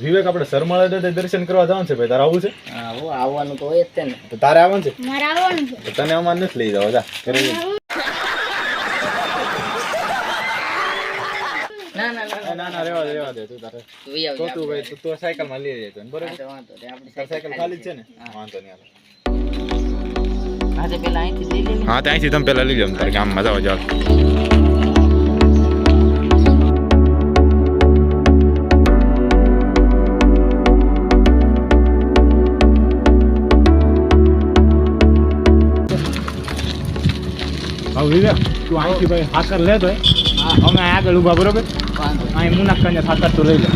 વિવેક આપણે સરમાળા દર્શન કરવા જવાનું છે ભાઈ. તારે આવું છે? હા આવવાનું તો હોય જ છે ને. તો તારે આવવાનું છે? મારે આવવાનું છે. તને અમારે નથી લઈ જાવ જા કરી ના ના ના ના. ના રેવા દે રેવા દે તું તારે. તું તો ભાઈ તું તો સાયકલમાં લઈ જાય બરોબર? વાંધો નહીં, આપણી સાયકલ ખાલી જ છે ને? વાંધો નહીં હાલો. હા. તો પેલા અહીંથી તમે પેલા લઈ લો તારે ગામમાં જાવ જાવ. વિવેક તું અહીંથી ભાઈ સાકર લે તો અમે આગળ ઊભા બરોબર. અહીં મુનાક્કાને સાકર તો લઈ લે.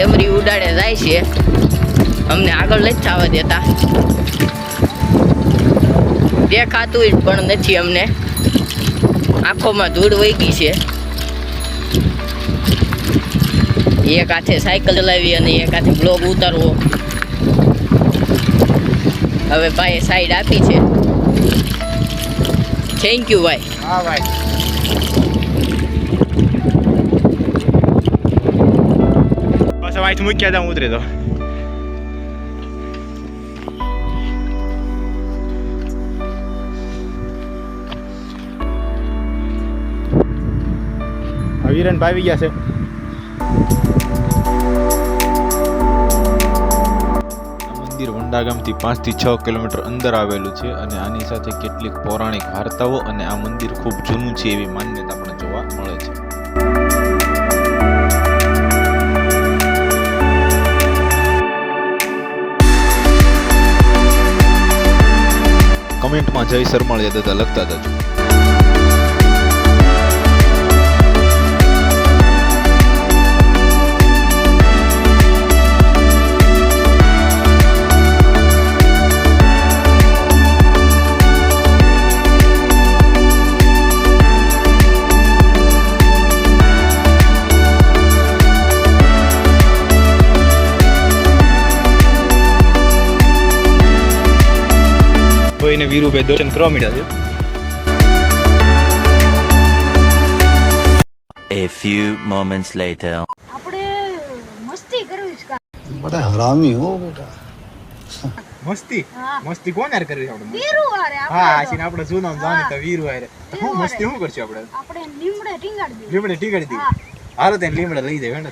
ડમરી ઉડાડે જાય છે. અમને આગળ નથી થવા દેતા. દેખાતું જ પણ નથી અમને. આંખોમાં ધૂળ વહી ગઈ છે. એક હાથે સાયકલ ચલાવી અને એક હાથે બ્લોગ ઉતારવો. હવે ભાઈએ સાઈડ આપી છે. થેન્ક યુ ભાઈ. હા, ભાઈ. બસ હવે અહીંથી મૂક્યા જાઉં ઉતરી તો વીરન ભાવી ગયા છે મંદિર વંડા ગામથી પાંચથી છ કિલોમીટર અંદર આવેલું છે અને આની સાથે કેટલીક પૌરાણિક વાર્તાઓ અને આ મંદિર ખૂબ જૂનું છે એવી માન્યતા પણ જોવા મળે છે કમેન્ટમાં જય સરમાળિયા દાદા લખતા જજો. ધીરુભાઈ ને વીરુભાઈ દર્શન કરવા મળ્યા છે. A few moments later. આપણે મસ્તી કરવી છે બધા હરામી હો બેટા. મસ્તી? મસ્તી કોણ યાર કરવી આપણે વીરુ આરે હા સીન આપણે જૂનો જાણી તો વીરુ આરે હું મસ્તી હું કરશું આપણે? આપણે લીમડે ટીંગાડી દીધી. લીમડે ટીંગાડી દીધી. હાલો તેને લીમડે લઈ જાય વેણ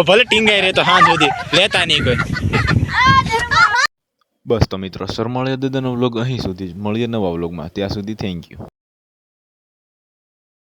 ભલે ટીંગાઈ રે તો હા સુધી લેતા નહીં કોઈ. બસ તો મિત્રો સર સરમાળિયા દાદાનો વ્લોગ અહીં સુધી જ. મળીએ નવા વ્લોગમાં ત્યાં સુધી થેન્ક યુ